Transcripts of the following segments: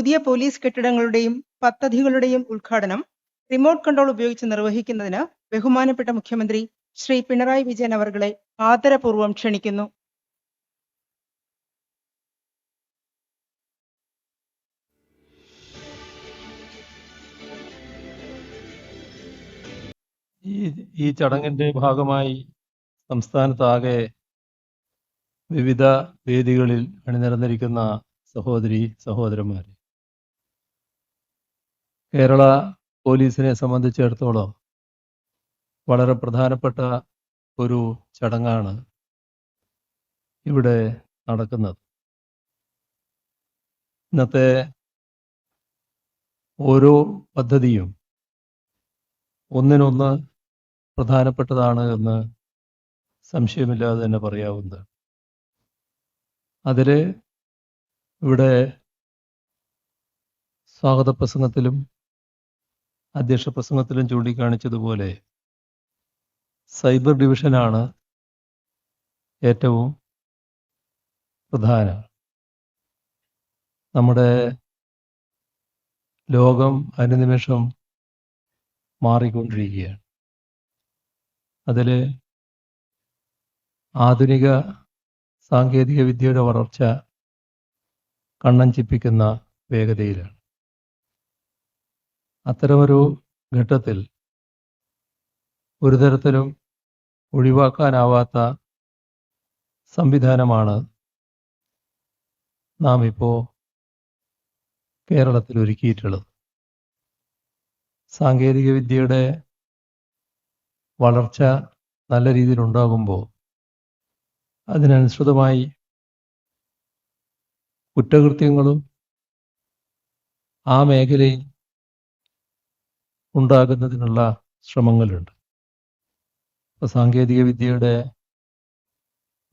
പുതിയ പോലീസ് കെട്ടിടങ്ങളുടെയും പദ്ധതികളുടെയും ഉദ്ഘാടനം remote control ഉപയോഗിച്ച് നിർവഹിക്കുന്നതിന് ബഹുമാനപ്പെട്ട മുഖ്യമന്ത്രി ശ്രീ പിണറായി വിജയൻ അവർകളെ ആദരപൂർവം ക്ഷണിക്കുന്നു. ഈ ഈ ചടങ്ങിന്റെ ഭാഗമായി സംസ്ഥാനത്താകെ വിവിധ വേദികളിൽ അണിനിരന്നിരിക്കുന്ന സഹോദരി സഹോദരന്മാരെ. കേരള പോലീസിനെ സംബന്ധിച്ചിടത്തോളം വളരെ പ്രധാനപ്പെട്ട ഒരു ചടങ്ങാണ് ഇവിടെ നടക്കുന്നത്. ഇന്നത്തെ ഓരോ പദ്ധതിയും ഒന്നിനൊന്ന് പ്രധാനപ്പെട്ടതാണ് എന്ന് സംശയമില്ലാതെ തന്നെ പറയാവുന്നത്. അതിൽ ഇവിടെ സ്വാഗത പ്രസംഗത്തിലും അധ്യക്ഷ പ്രസംഗത്തിലും ചൂണ്ടിക്കാണിച്ചതുപോലെ സൈബർ ഡിവിഷനാണ് ഏറ്റവും പ്രധാനം. നമ്മുടെ ലോകം അനുനിമിഷം മാറിക്കൊണ്ടിരിക്കുകയാണ്. അതിൽ ആധുനിക സാങ്കേതിക വിദ്യയുടെ വളർച്ച കണ്ണഞ്ചിപ്പിക്കുന്ന വേഗതയിലാണ്. അത്തരമൊരു ഘട്ടത്തിൽ ഒരു തരത്തിലും ഒഴിവാക്കാനാവാത്ത സംവിധാനമാണ് നാം ഇപ്പോൾ കേരളത്തിൽ ഒരുക്കിയിട്ടുള്ളത്. സാങ്കേതികവിദ്യയുടെ വളർച്ച നല്ല രീതിയിൽ ഉണ്ടാകുമ്പോൾ അതിനനുസൃതമായി കുറ്റകൃത്യങ്ങളും ആ മേഖലയിൽ ഉണ്ടാകുന്നതിനുള്ള ശ്രമങ്ങളുണ്ട്. സാങ്കേതിക വിദ്യയുടെ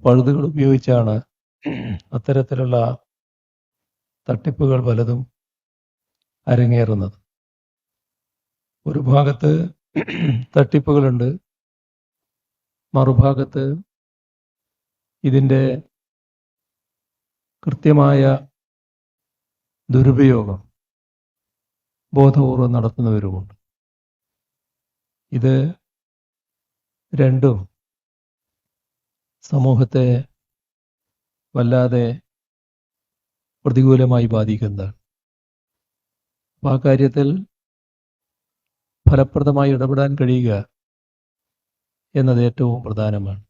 പഴുതുകൾ ഉപയോഗിച്ചാണ് അത്തരത്തിലുള്ള തട്ടിപ്പുകൾ പലതും അരങ്ങേറുന്നത്. ഒരു ഭാഗത്ത് തട്ടിപ്പുകളുണ്ട്. മറുഭാഗത്ത് ഇതിന്റെ കൃത്യമായ ദുരുപയോഗം ബോധപൂർവം നടത്തുന്നവരുമുണ്ട്. ഇത് രണ്ടും സമൂഹത്തെ വല്ലാതെ പ്രതികൂലമായി ബാധിക്കുന്നതാണ്. അപ്പോൾ ആ കാര്യത്തിൽ ഫലപ്രദമായി ഇടപെടാൻ കഴിയുക എന്നത് ഏറ്റവും പ്രധാനമാണ്.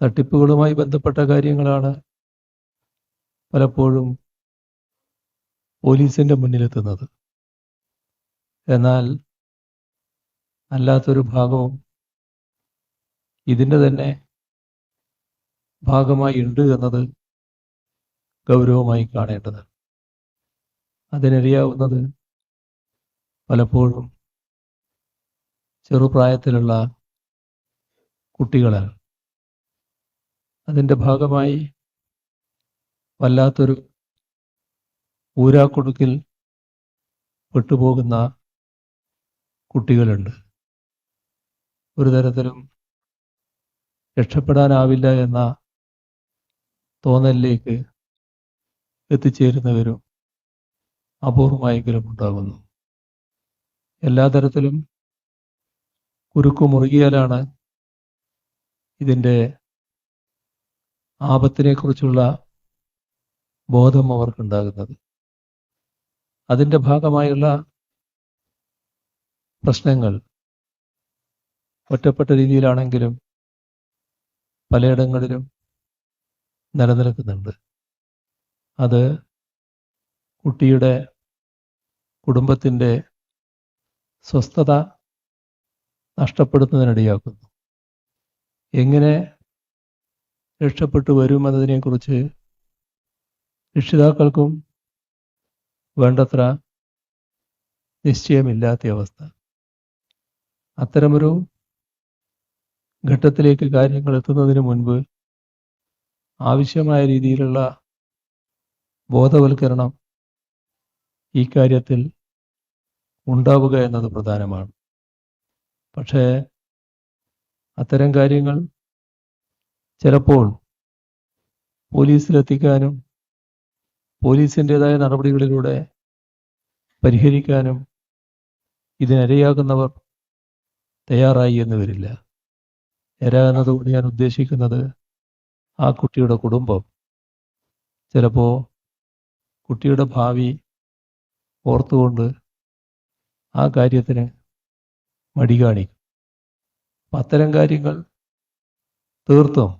തട്ടിപ്പുകളുമായി ബന്ധപ്പെട്ട കാര്യങ്ങളാണ് പലപ്പോഴും പോലീസിന്റെ മുന്നിലെത്തുന്നത്. എന്നാൽ അല്ലാത്തൊരു ഭാഗവും ഇതിന്റെ തന്നെ ഭാഗമായി ഉണ്ട് എന്നത് ഗൗരവമായി കാണേണ്ടത്. അതിനറിയാവുന്നത് പലപ്പോഴും ചെറുപ്രായത്തിലുള്ള കുട്ടികളാണ്. അതിന്റെ ഭാഗമായി വല്ലാത്തൊരു ഊരാക്കൊടുക്കിൽ പെട്ടുപോകുന്ന കുട്ടികളുണ്ട്. ഒരു തരത്തിലും രക്ഷപ്പെടാനാവില്ല എന്ന തോന്നലിലേക്ക് എത്തിച്ചേരുന്നവരും അപൂർവമായെങ്കിലും ഉണ്ടാകുന്നു എല്ലാ തരത്തിലും കുരുക്കു മുറുകിയാലാണ് ഇതിന്റെ ആപത്തിനെക്കുറിച്ചുള്ള ബോധം അവർക്കുണ്ടാകുന്നത്. അതിന്റെ ഭാഗമായുള്ള പ്രശ്നങ്ങൾ ഒറ്റപ്പെട്ട രീതിയിലാണെങ്കിലും പലയിടങ്ങളിലും നിലനിൽക്കുന്നുണ്ട്. അത് കുട്ടിയുടെ കുടുംബത്തിന്റെ സ്വസ്ഥത നഷ്ടപ്പെടുത്തുന്നതിനിടയാക്കുന്നു. എങ്ങനെ രക്ഷപ്പെട്ടു വരും എന്നതിനെക്കുറിച്ച് രക്ഷിതാക്കൾക്കും വേണ്ടത്ര നിശ്ചയമില്ലാത്ത അവസ്ഥ. അത്തരമൊരു ഘട്ടത്തിലേക്ക് കാര്യങ്ങൾ എത്തുന്നതിന് മുൻപ് ആവശ്യമായ രീതിയിലുള്ള ബോധവൽക്കരണം ഈ കാര്യത്തിൽ ഉണ്ടാവുക എന്നത് പ്രധാനമാണ്. പക്ഷേ അത്തരം കാര്യങ്ങൾ ചിലപ്പോൾ പോലീസിലെത്തിക്കാനും പോലീസിന്റെതായ നടപടികളിലൂടെ പരിഹരിക്കാനും ഇതിനിരയാകുന്നവർ തയ്യാറായി എന്ന് വരില്ല. ഇര എന്നതുകൊണ്ട് ഞാൻ ഉദ്ദേശിക്കുന്നത് ആ കുട്ടിയുടെ കുടുംബം. ചിലപ്പോൾ കുട്ടിയുടെ ഭാവി ഓർത്തുകൊണ്ട് ആ കാര്യത്തിന് മടി കാണിക്കും. അത്തരം കാര്യങ്ങൾ തീർത്തും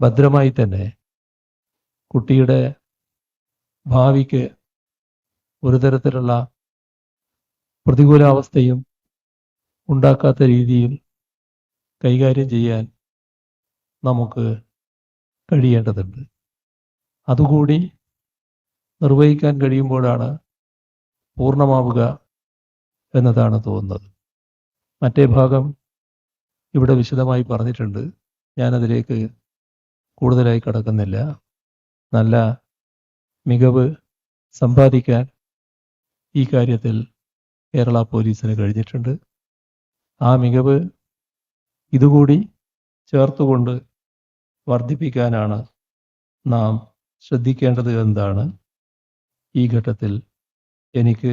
ഭദ്രമായി തന്നെ കുട്ടിയുടെ ഭാവിക്ക് ഒരു തരത്തിലുള്ള പ്രതികൂലാവസ്ഥയും ഉണ്ടാക്കാത്ത രീതിയിൽ കൈകാര്യം ചെയ്യാൻ നമുക്ക് കഴിയേണ്ടതുണ്ട്. അതുകൂടി നിർവഹിക്കാൻ കഴിയുമ്പോഴാണ് പൂർണമാവുക എന്നതാണ് തോന്നുന്നത്. മറ്റേ ഭാഗം ഇവിടെ വിശദമായി പറഞ്ഞിട്ടുണ്ട്. ഞാനതിലേക്ക് കൂടുതലായി കടക്കുന്നില്ല. നല്ല മികവ് സമ്പാദിക്കാൻ ഈ കാര്യത്തിൽ കേരള പോലീസിന് കഴിഞ്ഞിട്ടുണ്ട്. ആ മികവ് ഇതുകൂടി ചേർത്തുകൊണ്ട് വർദ്ധിപ്പിക്കാനാണ് നാം ശ്രദ്ധിക്കേണ്ടത് എന്താണ്? ഈ ഘട്ടത്തിൽ എനിക്ക്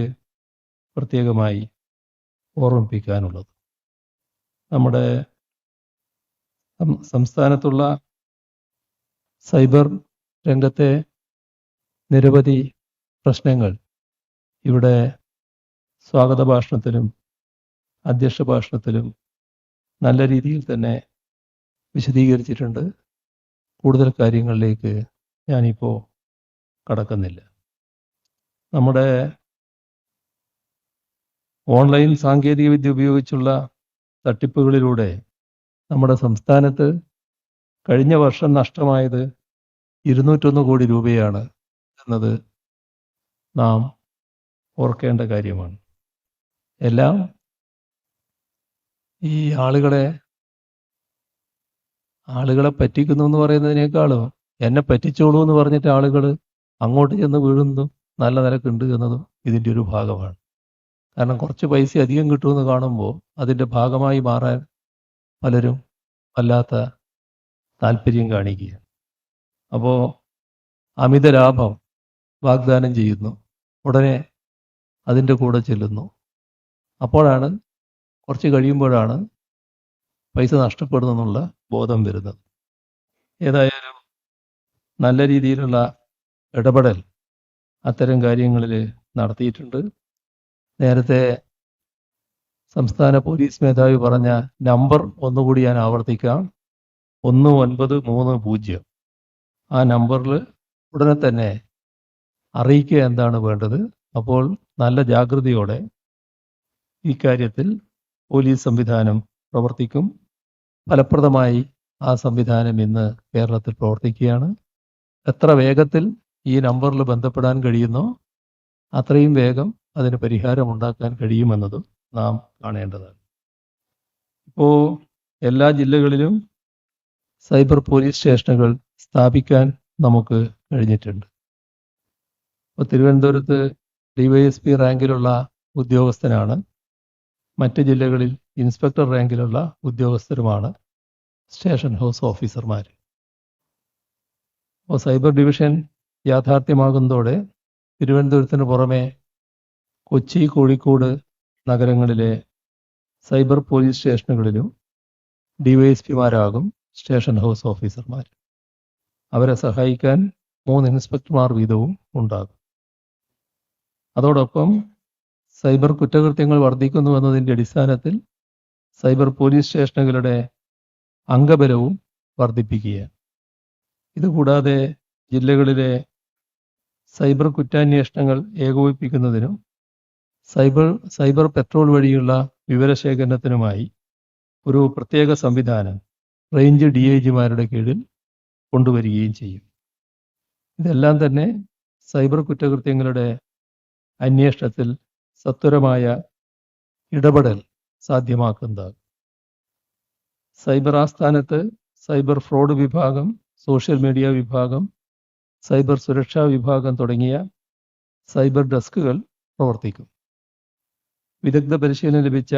പ്രത്യേകമായി ഓർമ്മിപ്പിക്കാനുള്ളത്. നമ്മുടെ സംസ്ഥാനത്തുള്ള സൈബർ രംഗത്തെ നിരവധി പ്രശ്നങ്ങൾ ഇവിടെ സ്വാഗത ഭാഷണത്തിലും അധ്യക്ഷ ഭാഷണത്തിലും നല്ല രീതിയിൽ തന്നെ വിശദീകരിച്ചിട്ടുണ്ട്. കൂടുതൽ കാര്യങ്ങളിലേക്ക് ഞാനിപ്പോൾ കടക്കുന്നില്ല. നമ്മുടെ ഓൺലൈൻ സാങ്കേതികവിദ്യ ഉപയോഗിച്ചുള്ള തട്ടിപ്പുകളിലൂടെ നമ്മുടെ സംസ്ഥാനത്ത് കഴിഞ്ഞ വർഷം നഷ്ടമായത് ഇരുന്നൂറ്റൊന്ന് കോടി രൂപയാണ് എന്നത് നാം ഓർക്കേണ്ട കാര്യമാണ്. എല്ലാം ഈ ആളുകളെ ആളുകളെ പറ്റിക്കുന്നു എന്ന് പറയുന്നതിനേക്കാളും എന്നെ പറ്റിച്ചോളൂ എന്ന് പറഞ്ഞിട്ട് ആളുകൾ അങ്ങോട്ട് ചെന്ന് വീഴുന്നു നല്ല നിലക്കുണ്ട് എന്നതും ഇതിന്റെ ഒരു ഭാഗമാണ്. കാരണം കുറച്ച് പൈസ അധികം കിട്ടുമെന്ന് കാണുമ്പോൾ അതിന്റെ ഭാഗമായി മാറാൻ പലരും വല്ലാത്ത താല്പര്യം കാണിക്കുക. അപ്പോൾ അമിത ലാഭം വാഗ്ദാനം ചെയ്യുന്നു. ഉടനെ അതിന്റെ കൂടെ ചെല്ലുന്നു. അപ്പോഴാണ് കുറച്ച് കഴിയുമ്പോഴാണ് പൈസ നഷ്ടപ്പെടുന്നെന്നുള്ള ബോധം വരുന്നത്. ഏതായാലും നല്ല രീതിയിലുള്ള ഇടപെടൽ അത്തരം കാര്യങ്ങളിൽ നടത്തിയിട്ടുണ്ട്. നേരത്തെ സംസ്ഥാന പോലീസ് മേധാവി പറഞ്ഞ നമ്പർ ഒന്നുകൂടി ഞാൻ ആവർത്തിക്കാം. ഒന്ന് ഒൻപത് മൂന്ന് പൂജ്യം. ആ നമ്പറിൽ ഉടനെ തന്നെ അറിയിക്കുക എന്താണ് വേണ്ടത്. അപ്പോൾ നല്ല ജാഗ്രതയോടെ ഇക്കാര്യത്തിൽ പോലീസ് സംവിധാനം പ്രവർത്തിക്കും. ഫലപ്രദമായി ആ സംവിധാനം ഇന്ന് കേരളത്തിൽ പ്രവർത്തിക്കുകയാണ്. എത്ര വേഗത്തിൽ ഈ നമ്പറിൽ ബന്ധപ്പെടാൻ കഴിയുന്നോ അത്രയും വേഗം അതിന് പരിഹാരം ഉണ്ടാക്കാൻ കഴിയുമെന്നതും നാം കാണേണ്ടതാണ്. ഇപ്പോൾ എല്ലാ ജില്ലകളിലും സൈബർ പോലീസ് സ്റ്റേഷനുകൾ സ്ഥാപിക്കാൻ നമുക്ക് കഴിഞ്ഞിട്ടുണ്ട്. ഇപ്പോൾ തിരുവനന്തപുരത്ത് ഡിവൈഎസ്പി റാങ്കിലുള്ള ഉദ്യോഗസ്ഥനാണ് മറ്റ് ജില്ലകളിൽ ഇൻസ്പെക്ടർ റാങ്കിലുള്ള ഉദ്യോഗസ്ഥരുമാണ് സ്റ്റേഷൻ ഹൗസ് ഓഫീസർമാർ. അപ്പോൾ സൈബർ ഡിവിഷൻ യാഥാർത്ഥ്യമാകുന്നതോടെ തിരുവനന്തപുരത്തിന് പുറമെ കൊച്ചി കോഴിക്കോട് നഗരങ്ങളിലെ സൈബർ പോലീസ് സ്റ്റേഷനുകളിലും ഡിവൈഎസ്പിമാരാകും സ്റ്റേഷൻ ഹൗസ് ഓഫീസർമാർ. അവരെ സഹായിക്കാൻ മൂന്ന് ഇൻസ്പെക്ടർമാർ വീതവും ഉണ്ടാകും. അതോടൊപ്പം സൈബർ കുറ്റകൃത്യങ്ങൾ വർദ്ധിക്കുന്നു എന്നതിന്റെ അടിസ്ഥാനത്തിൽ സൈബർ പോലീസ് സ്റ്റേഷനുകളുടെ അംഗബലവും വർദ്ധിപ്പിക്കുക ഇതുകൂടാതെ ജില്ലകളിലെ സൈബർ കുറ്റാന്വേഷണങ്ങൾ ഏകോപിപ്പിക്കുന്നതിനും സൈബർ സൈബർ പെട്രോൾ വഴിയുള്ള വിവരശേഖരണത്തിനുമായി ഒരു പ്രത്യേക സംവിധാനം റേഞ്ച് ഡി ഐ ജിമാരുടെ കീഴിൽ കൊണ്ടുവരികയും ചെയ്യും. ഇതെല്ലാം തന്നെ സൈബർ കുറ്റകൃത്യങ്ങളുടെ അന്വേഷണത്തിൽ സത്വരമായ ഇടപെടൽ സാധ്യമാക്കുന്നത് സൈബർ ആസ്ഥാനത്ത് സൈബർ ഫ്രോഡ് വിഭാഗം സോഷ്യൽ മീഡിയ വിഭാഗം സൈബർ സുരക്ഷാ വിഭാഗം തുടങ്ങിയ സൈബർ ഡെസ്കുകൾ പ്രവർത്തിക്കും. വിദഗ്ധ പരിശീലനം ലഭിച്ച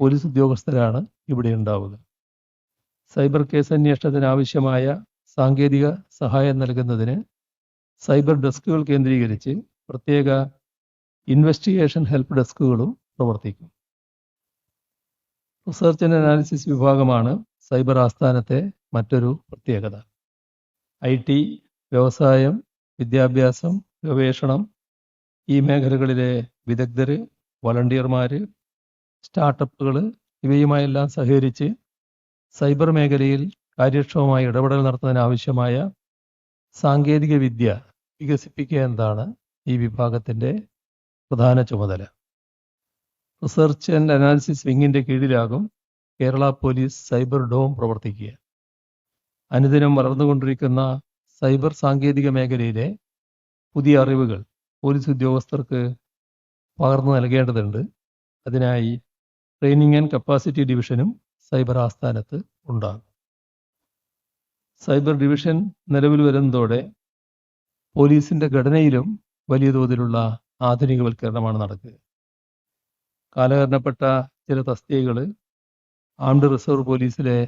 പോലീസ് ഉദ്യോഗസ്ഥരാണ് ഇവിടെ ഉണ്ടാവുക. സൈബർ കേസ് അന്വേഷണത്തിന് ആവശ്യമായ സാങ്കേതിക സഹായം നൽകുന്നതിന് സൈബർ ഡെസ്കുകൾ കേന്ദ്രീകരിച്ച് പ്രത്യേക ഇൻവെസ്റ്റിഗേഷൻ ഹെൽപ്പ് ഡെസ്കുകളും പ്രവർത്തിക്കും. റിസർച്ച് ആൻഡ് അനാലിസിസ് വിഭാഗമാണ് സൈബർ ആസ്ഥാനത്തെ മറ്റൊരു പ്രത്യേകത. ഐ ടി വ്യവസായം വിദ്യാഭ്യാസം ഗവേഷണം ഈ മേഖലകളിലെ വിദഗ്ധർ വളണ്ടിയർമാർ സ്റ്റാർട്ടപ്പുകൾ ഇവയുമായെല്ലാം സഹകരിച്ച് സൈബർ മേഖലയിൽ കാര്യക്ഷമമായ ഇടപെടൽ നടത്തുന്നതിനാവശ്യമായ സാങ്കേതിക വിദ്യ വികസിപ്പിക്കുക എന്നതാണ് ഈ വിഭാഗത്തിന്റെ പ്രധാന ചുമതല. റിസർച്ച് ആൻഡ് അനാലിസിസ് വിങ്ങിന്റെ കീഴിലാകും കേരള പോലീസ് സൈബർ ഡോം പ്രവർത്തിക്കുക. അനുദിനം വളർന്നുകൊണ്ടിരിക്കുന്ന സൈബർ സാങ്കേതിക മേഖലയിലെ പുതിയ അറിവുകൾ പോലീസ് ഉദ്യോഗസ്ഥർക്ക് പകർന്നു നൽകേണ്ടതുണ്ട്. അതിനായി ട്രെയിനിങ് ആൻഡ് കപ്പാസിറ്റി ഡിവിഷനും സൈബർ ആസ്ഥാനത്ത് ഉണ്ടാകും. സൈബർ ഡിവിഷൻ നിലവിൽ വരുന്നതോടെ പോലീസിന്റെ ഘടനയിലും വലിയ തോതിലുള്ള ആധുനികവൽക്കരണമാണ് നടക്കുക. കാലഹരണപ്പെട്ട ചില തസ്തികകൾ ആംഡ് റിസർവ് പോലീസിലെ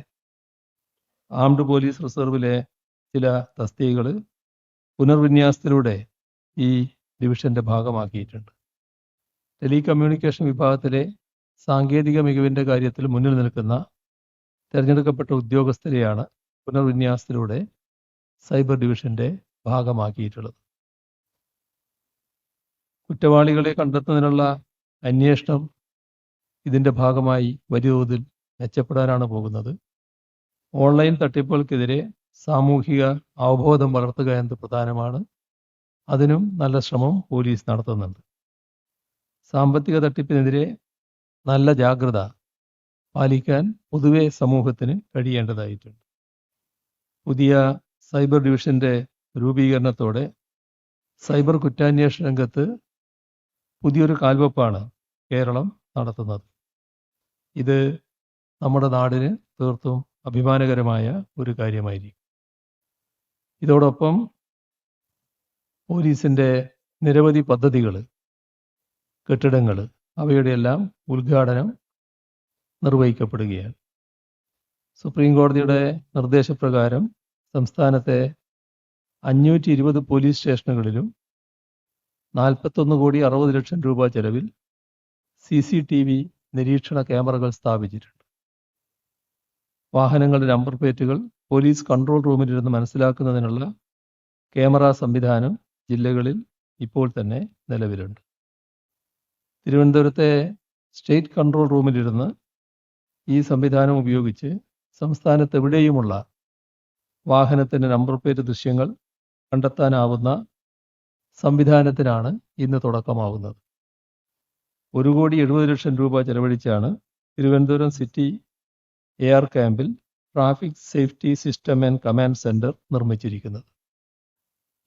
ആംഡ് പോലീസ് റിസർവിലെ ചില തസ്തികകൾ പുനർവിന്യാസത്തിലൂടെ ഈ ഡിവിഷന്റെ ഭാഗമാക്കിയിട്ടുണ്ട്. ടെലികമ്മ്യൂണിക്കേഷൻ വിഭാഗത്തിലെ സാങ്കേതിക മികവിന്റെ കാര്യത്തിൽ മുന്നിൽ നിൽക്കുന്ന തിരഞ്ഞെടുക്കപ്പെട്ട ഉദ്യോഗസ്ഥരെയാണ് പുനർവിന്യാസത്തിലൂടെ സൈബർ ഡിവിഷന്റെ ഭാഗമാക്കിയിട്ടുള്ളത്. കുറ്റവാളികളെ കണ്ടെത്തുന്നതിനുള്ള അന്വേഷണം ഇതിന്റെ ഭാഗമായി വലിയ തോതിൽ മെച്ചപ്പെടാനാണ് പോകുന്നത്. ഓൺലൈൻ തട്ടിപ്പുകൾക്കെതിരെ സാമൂഹിക അവബോധം വളർത്തുക എന്നത് പ്രധാനമാണ്. അതിനും നല്ല ശ്രമം പോലീസ് നടത്തുന്നുണ്ട്. സാമ്പത്തിക തട്ടിപ്പിനെതിരെ നല്ല ജാഗ്രത പാലിക്കാൻ പൊതുവെ സമൂഹത്തിന് കഴിയേണ്ടതായിട്ടുണ്ട്. പുതിയ സൈബർ ഡിവിഷന്റെ രൂപീകരണത്തോടെ സൈബർ കുറ്റാന്വേഷണ രംഗത്ത് പുതിയൊരു കാൽവെപ്പാണ് കേരളം നടത്തുന്നത്. ഇത് നമ്മുടെ നാടിന് തീർത്തും അഭിമാനകരമായ ഒരു കാര്യമായിരിക്കും. ഇതോടൊപ്പം പോലീസിന്റെ നിരവധി പദ്ധതികൾ കെട്ടിടങ്ങൾ അവയുടെ എല്ലാം ഉദ്ഘാടനം നിർവഹിക്കപ്പെടുകയാണ്. സുപ്രീം കോടതിയുടെ നിർദ്ദേശപ്രകാരം സംസ്ഥാനത്തെ അഞ്ഞൂറ്റി ഇരുപത് പോലീസ് സ്റ്റേഷനുകളിലും നാൽപ്പത്തൊന്ന് കോടി അറുപത് ലക്ഷം രൂപ ചെലവിൽ സി സി ടി വി നിരീക്ഷണ ക്യാമറകൾ സ്ഥാപിച്ചിട്ടുണ്ട്. വാഹനങ്ങളുടെ നമ്പർ പ്ലേറ്റുകൾ പോലീസ് കൺട്രോൾ റൂമിലിരുന്ന് മനസ്സിലാക്കുന്നതിനുള്ള ക്യാമറ സംവിധാനം ജില്ലകളിൽ ഇപ്പോൾ തന്നെ നിലവിലുണ്ട്. തിരുവനന്തപുരത്തെ സ്റ്റേറ്റ് കൺട്രോൾ റൂമിലിരുന്ന് ഈ സംവിധാനം ഉപയോഗിച്ച് സംസ്ഥാനത്ത് എവിടെയുമുള്ള വാഹനത്തിന്റെ നമ്പർ പ്ലേറ്റ് ദൃശ്യങ്ങൾ കണ്ടെത്താനാവുന്ന സംവിധാനത്തിനാണ് ഇന്ന് തുടക്കമാവുന്നത്. ഒരു കോടി എഴുപത് ലക്ഷം രൂപ ചെലവഴിച്ചാണ് തിരുവനന്തപുരം സിറ്റി എയർ ക്യാമ്പിൽ traffic safety system and command centre നിർമ്മിച്ചിരിക്കുന്നത്.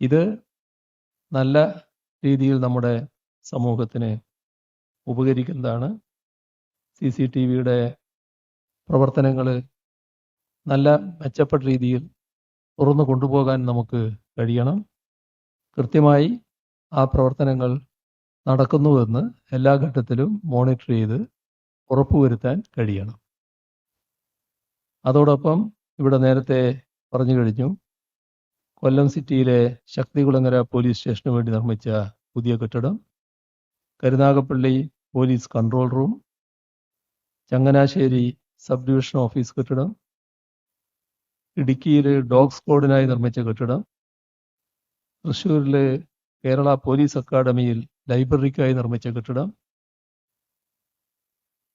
ഇത് നല്ല രീതിയിൽ നമ്മുടെ സമൂഹത്തിന് ഉപകരിക്കുന്നതാണ്. സി സി ടി വിയുടെ പ്രവർത്തനങ്ങൾ നല്ല മെച്ചപ്പെട്ട രീതിയിൽ തുറന്നു കൊണ്ടുപോകാൻ നമുക്ക് കഴിയണം. കൃത്യമായി ആ പ്രവർത്തനങ്ങൾ നടക്കുന്നുവെന്ന് എല്ലാ ഘട്ടത്തിലും മോണിറ്റർ ചെയ്ത് ഉറപ്പുവരുത്താൻ കഴിയണം. അതോടൊപ്പം ഇവിടെ നേരത്തെ പറഞ്ഞു കഴിഞ്ഞു കൊല്ലം സിറ്റിയിലെ ശക്തികുളങ്ങര പോലീസ് സ്റ്റേഷന് വേണ്ടി നിർമ്മിച്ച പുതിയ കെട്ടിടം Karunagappally police control room Changanassery sub division office കെട്ടിടം ഇടുക്കിയിൽ ഡോഗ് സ്ക്വാഡിനായി നിർമ്മിച്ച കെട്ടിടം തൃശ്ശൂരിൽ കേരള പോലീസ് അക്കാദമിയിൽ ലൈബ്രറിക്കായി നിർമ്മിച്ച കെട്ടിടം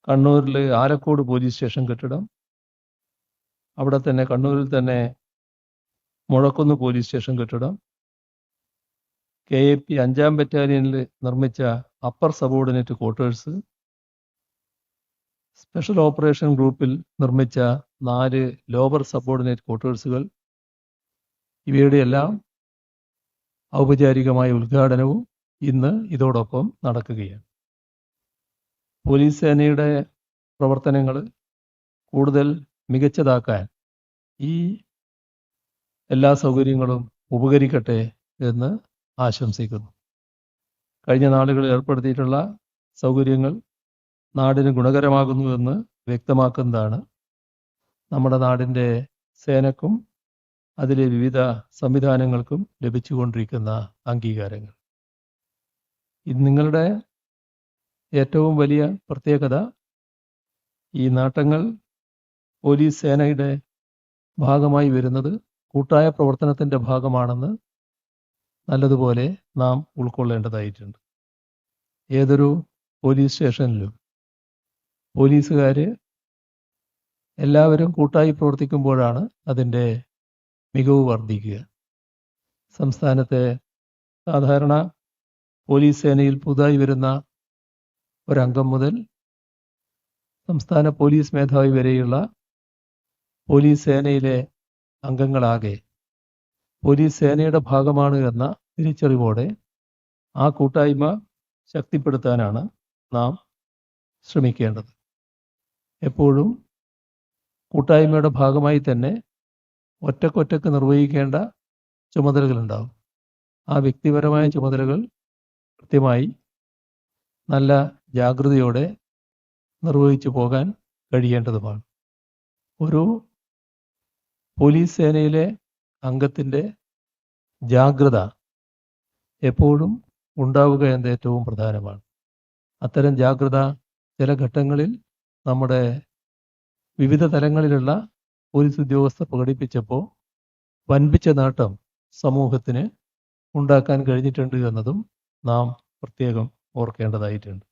കണ്ണൂരിൽ ആലക്കോട് പോലീസ് സ്റ്റേഷൻ കെട്ടിടം അവിടെ തന്നെ കണ്ണൂരിൽ തന്നെ മുഴക്കുന്ന് പോലീസ് സ്റ്റേഷൻ കെട്ടിടം കെ എ പി അഞ്ചാം ബറ്റാലിയനിൽ നിർമ്മിച്ച upper subordinate quarters special operation ഗ്രൂപ്പിൽ നിർമ്മിച്ച നാല് ലോവർ സബോർഡിനേറ്റ് ക്വാർട്ടേഴ്സുകൾ ഇവയുടെ എല്ലാം ഔപചാരികമായ ഉദ്ഘാടനവും ഇന്ന് ഇതോടൊപ്പം നടക്കുകയാണ്. പോലീസ് സേനയുടെ പ്രവർത്തനങ്ങൾ കൂടുതൽ മികച്ചതാക്കാൻ ഈ എല്ലാ സൗകര്യങ്ങളും ഉപകരിക്കട്ടെ എന്ന് ആശംസിക്കുന്നു. കഴിഞ്ഞ നാളുകളിൽ ഏർപ്പെടുത്തിയിട്ടുള്ള സൗകര്യങ്ങൾ നാടിന് ഗുണകരമാകുന്നുവെന്ന് വ്യക്തമാക്കുന്നതാണ് നമ്മുടെ നാടിന്റെ സേനക്കും അതിലെ വിവിധ സംവിധാനങ്ങൾക്കും ലഭിച്ചുകൊണ്ടിരിക്കുന്ന അംഗീകാരങ്ങൾ. ഇത് നിങ്ങളുടെ ഏറ്റവും വലിയ പ്രത്യേകത. ഈ നാട്ടങ്ങൾ പോലീസ് സേനയുടെ ഭാഗമായി വരുന്നത് കൂട്ടായ പ്രവർത്തനത്തിന്റെ ഭാഗമാണെന്ന് നല്ലതുപോലെ നാം ഉൾക്കൊള്ളേണ്ടതായിട്ടുണ്ട്. ഏതൊരു പോലീസ് സ്റ്റേഷനിലും പോലീസുകാർ എല്ലാവരും കൂട്ടായി പ്രവർത്തിക്കുമ്പോഴാണ് അതിന്റെ മികവ് വർദ്ധിക്കുക. സംസ്ഥാനത്തെ സാധാരണ പോലീസ് സേനയിൽ പുതുതായി വരുന്ന ഒരംഗം മുതൽ സംസ്ഥാന പോലീസ് മേധാവി വരെയുള്ള പോലീസ് സേനയിലെ അംഗങ്ങളാകെ പോലീസ് സേനയുടെ ഭാഗമാണ് എന്ന തിരിച്ചറിവോടെ ആ കൂട്ടായ്മ ശക്തിപ്പെടുത്താനാണ് നാം ശ്രമിക്കേണ്ടത്. എപ്പോഴും കൂട്ടായ്മയുടെ ഭാഗമായി തന്നെ ഒറ്റക്കൊറ്റക്ക് നിർവഹിക്കേണ്ട ചുമതലകളുണ്ടാവും. ആ വ്യക്തിപരമായ ചുമതലകൾ കൃത്യമായി നല്ല ജാഗ്രതയോടെ നിർവഹിച്ചു പോകാൻ കഴിയേണ്ടതുമാണ്. ഒരു പോലീസ് സേനയിലെ അംഗത്തിന്റെ ജാഗ്രത എപ്പോഴും ഉണ്ടാവുക എന്നത് ഏറ്റവും പ്രധാനമാണ്. അത്തരം ജാഗ്രത ചില ഘട്ടങ്ങളിൽ നമ്മുടെ വിവിധ തലങ്ങളിലുള്ള പോലീസ് ഉദ്യോഗസ്ഥർ പ്രകടിപ്പിച്ചപ്പോൾ വൻപിച്ച നേട്ടം സമൂഹത്തിന് ഉണ്ടാക്കാൻ കഴിഞ്ഞിട്ടുണ്ട് എന്നതും നാം പ്രത്യേകം ഓർക്കേണ്ടതായിട്ടുണ്ട്.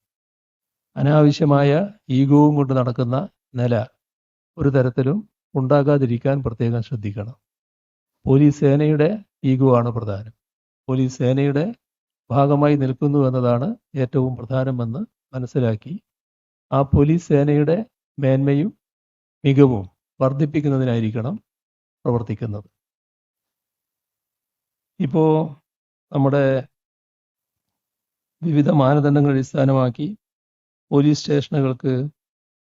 അനാവശ്യമായ ഈഗോവും കൊണ്ട് നടക്കുന്ന നില ഒരു തരത്തിലും ഉണ്ടാകാതിരിക്കാൻ പ്രത്യേകം ശ്രദ്ധിക്കണം. പോലീസ് സേനയുടെ ഈഗോ ആണ് പ്രധാനം. പോലീസ് സേനയുടെ ഭാഗമായി നിൽക്കുന്നു എന്നതാണ് ഏറ്റവും പ്രധാനമെന്ന് മനസ്സിലാക്കി ആ പോലീസ് സേനയുടെ മേന്മയും മികവും വർദ്ധിപ്പിക്കുന്നതിനായിരിക്കണം പ്രവർത്തിക്കുന്നത്. ഇപ്പോൾ നമ്മുടെ വിവിധ മാനദണ്ഡങ്ങൾ അടിസ്ഥാനമാക്കി പോലീസ് സ്റ്റേഷനുകൾക്ക്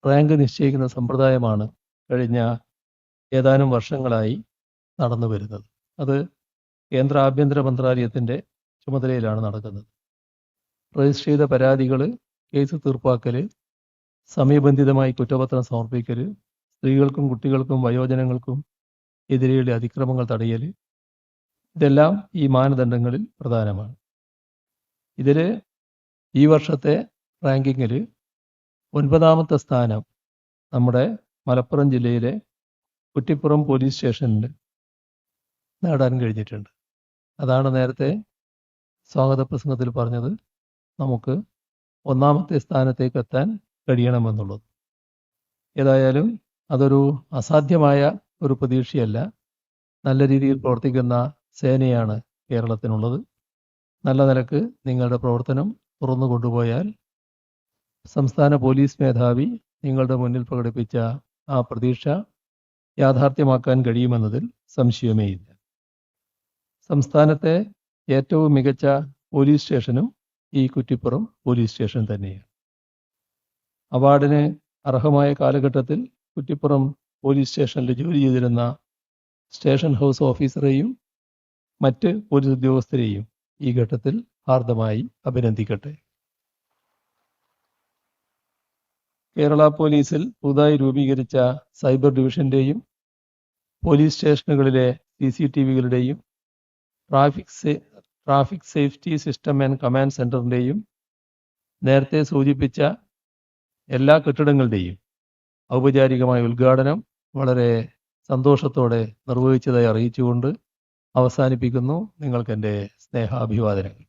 റാങ്ക് നിശ്ചയിക്കുന്ന സമ്പ്രദായമാണ് കഴിഞ്ഞ ഏതാനും വർഷങ്ങളായി നടന്നു വരുന്നത്. അത് കേന്ദ്ര ആഭ്യന്തര മന്ത്രാലയത്തിന്റെ ചുമതലയിലാണ് നടക്കുന്നത്. രജിസ്റ്റർ ചെയ്ത പരാതികൾ കേസ് തീർപ്പാക്കൽ സമയബന്ധിതമായി കുറ്റപത്രം സമർപ്പിക്കൽ സ്ത്രീകൾക്കും കുട്ടികൾക്കും വയോജനങ്ങൾക്കും എതിരെയുള്ള അതിക്രമങ്ങൾ തടയൽ ഇതെല്ലാം ഈ മാനദണ്ഡങ്ങളിൽ പ്രധാനമാണ്. ഇതിൽ ഈ വർഷത്തെ റാങ്കിങ്ങിൽ ഒൻപതാമത്തെ സ്ഥാനം നമ്മുടെ മലപ്പുറം ജില്ലയിലെ കുറ്റിപ്പുറം പോലീസ് സ്റ്റേഷനിൽ നേടാൻ കഴിഞ്ഞിട്ടുണ്ട്. അതാണ് നേരത്തെ സ്വാഗത പ്രസംഗത്തിൽ പറഞ്ഞത്. നമുക്ക് ഒന്നാമത്തെ സ്ഥാനത്തേക്ക് എത്താൻ കഴിയണമെന്നുള്ളത്. ഏതായാലും അതൊരു അസാധ്യമായ ഒരു പ്രതീക്ഷയല്ല. നല്ല രീതിയിൽ പ്രവർത്തിക്കുന്ന സേനയാണ് കേരളത്തിനുള്ളത്. നല്ല നിലയ്ക്ക് നിങ്ങളുടെ പ്രവർത്തനം തുറന്നു കൊണ്ടുപോയാൽ സംസ്ഥാന പോലീസ് മേധാവി നിങ്ങളുടെ മുന്നിൽ പ്രകടിപ്പിച്ച ആ പ്രതീക്ഷ യാഥാർത്ഥ്യമാക്കാൻ കഴിയുമെന്നതിൽ സംശയമേയില്ല സംസ്ഥാനത്തെ ഏറ്റവും മികച്ച പോലീസ് സ്റ്റേഷനും ഈ കുറ്റിപ്പുറം പോലീസ് സ്റ്റേഷൻ തന്നെയാണ്. അവാർഡിന് അർഹമായ കാലഘട്ടത്തിൽ കുറ്റിപ്പുറം പോലീസ് സ്റ്റേഷനിൽ ജോലി ചെയ്തിരുന്ന സ്റ്റേഷൻ ഹൗസ് ഓഫീസറെയും മറ്റ് പോലീസ് ഉദ്യോഗസ്ഥരെയും ഈ ഘട്ടത്തിൽ ഹാർദമായി അഭിനന്ദിക്കട്ടെ. കേരള പോലീസിൽ പുതുതായി രൂപീകരിച്ച സൈബർ ഡിവിഷന്റെയും പോലീസ് സ്റ്റേഷനുകളിലെ C C T വികളുടെയും traffic traffic safety system and command സെന്ററിന്റെയും നേരത്തെ സൂചിപ്പിച്ച എല്ലാ കെട്ടിടങ്ങളുടെയും ഔപചാരികമായ ഉദ്ഘാടനം വളരെ സന്തോഷത്തോടെ നിർവഹിച്ചതായി അറിയിച്ചുകൊണ്ട് അവസാനിപ്പിക്കുന്നു. നിങ്ങൾക്കെന്റെ സ്നേഹാഭിവാദനങ്ങൾ.